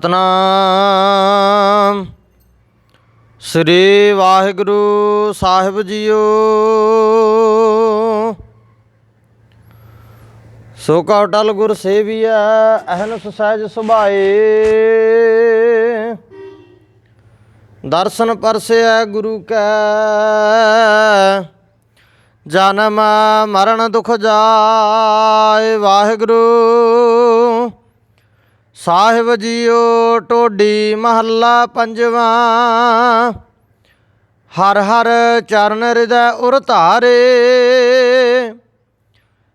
ਸਤਨਾਮ। ਸ੍ਰੀ ਵਾਹਿਗੁਰੂ ਸਾਹਿਬ ਜੀਓ। ਸੋ ਕਾ ਅਟਲ ਗੁਰ ਸੇਵੀਐ ਅਹਨਸ ਸਹਿਜ ਸੁਭਾਏ। ਦਰਸ਼ਨ ਪਰਸੈ ਗੁਰੂ ਕੈ। ਜਨਮ ਮਰਨ ਦੁਖ ਜਾਏ ਵਾਹਿਗੁਰੂ। ਸਾਹਿਬ ਜੀਓ ਟੋਡੀ ਮਹੱਲਾ ਪੰਜਵਾਂ। ਹਰ ਹਰ ਚਰਨ ਹਿਰਦੈ ਉਰ ਧਾਰੇ।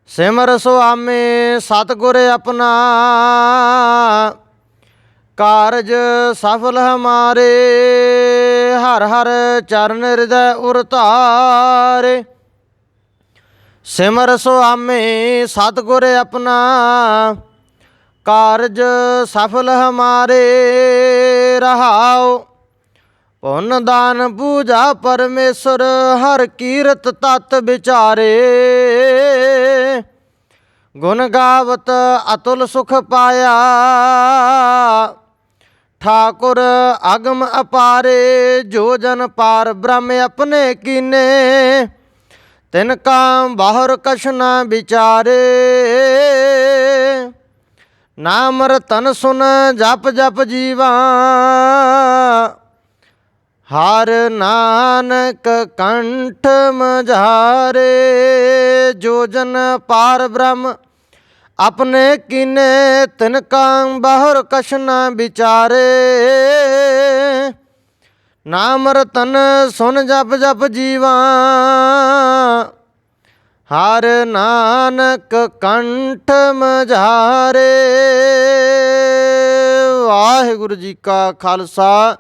ਸਿਮਰ ਸੁਆਮੀ ਸਤਿਗੁਰ ਆਪਣਾ। ਕਾਰਜ ਸਫਲ ਹਮਾਰੇ। ਹਰ ਹਰ ਚਰਨ ਹਿਰਦੈ ਉਰ ਧਾਰੇ। ਸਿਮਰ ਸੁਆਮੀ ਸਤਿਗੁਰ ਆਪਣਾ। ਕਾਰਜ ਸਫਲ ਹਮਾਰੇ ਰਹਾਓ। ਪੁੰਨ ਦਾਨ ਪੂਜਾ ਪਰਮੇਸ਼ਰ, ਹਰ ਕੀਰਤ ਤਤ ਵਿਚਾਰੇ। ਗੁਣ ਗਾਵਤ ਅਤੁਲ ਸੁਖ ਪਾਇਆ। ਠਾਕੁਰ ਅਗਮ ਅਪਾਰੇ, ਜੋ ਜਨ ਪਾਰ ਬ੍ਰਹਮ ਆਪਣੇ ਕੀਨੇ। ਤਿਨ ਕਾ ਬਾਹਰ ਕਛ ਵਿਚਾਰੇ। ਨਾਮ ਰਤਨ ਸੁਨ ਜਪ ਜਪ ਜੀਵਾ। ਹਰ ਨਾਨਕ ਕੰਠ ਮਝਾਰੇ, ਜੋ ਪਾਰ ਬ੍ਰਹਮ, ਆਪਣੇ ਕੀਨੇ ਤਿਨ ਕਾ ਬਾਹਰ ਕਛ ਨਾ ਵਿਚਾਰੇ। ਨਾਮ ਰਤਨ ਸੁਨ ਜਪ ਜਪ ਜੀਵਾ। ਹਰ ਨਾਨਕ ਕੰਠ ਮਝਾਰੇ। ਵਾਹਿਗੁਰੂ ਜੀ ਕਾ ਖਾਲਸਾ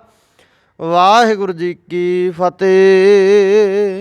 ਵਾਹਿਗੁਰੂ ਜੀ ਕੀ ਫਤਿਹ।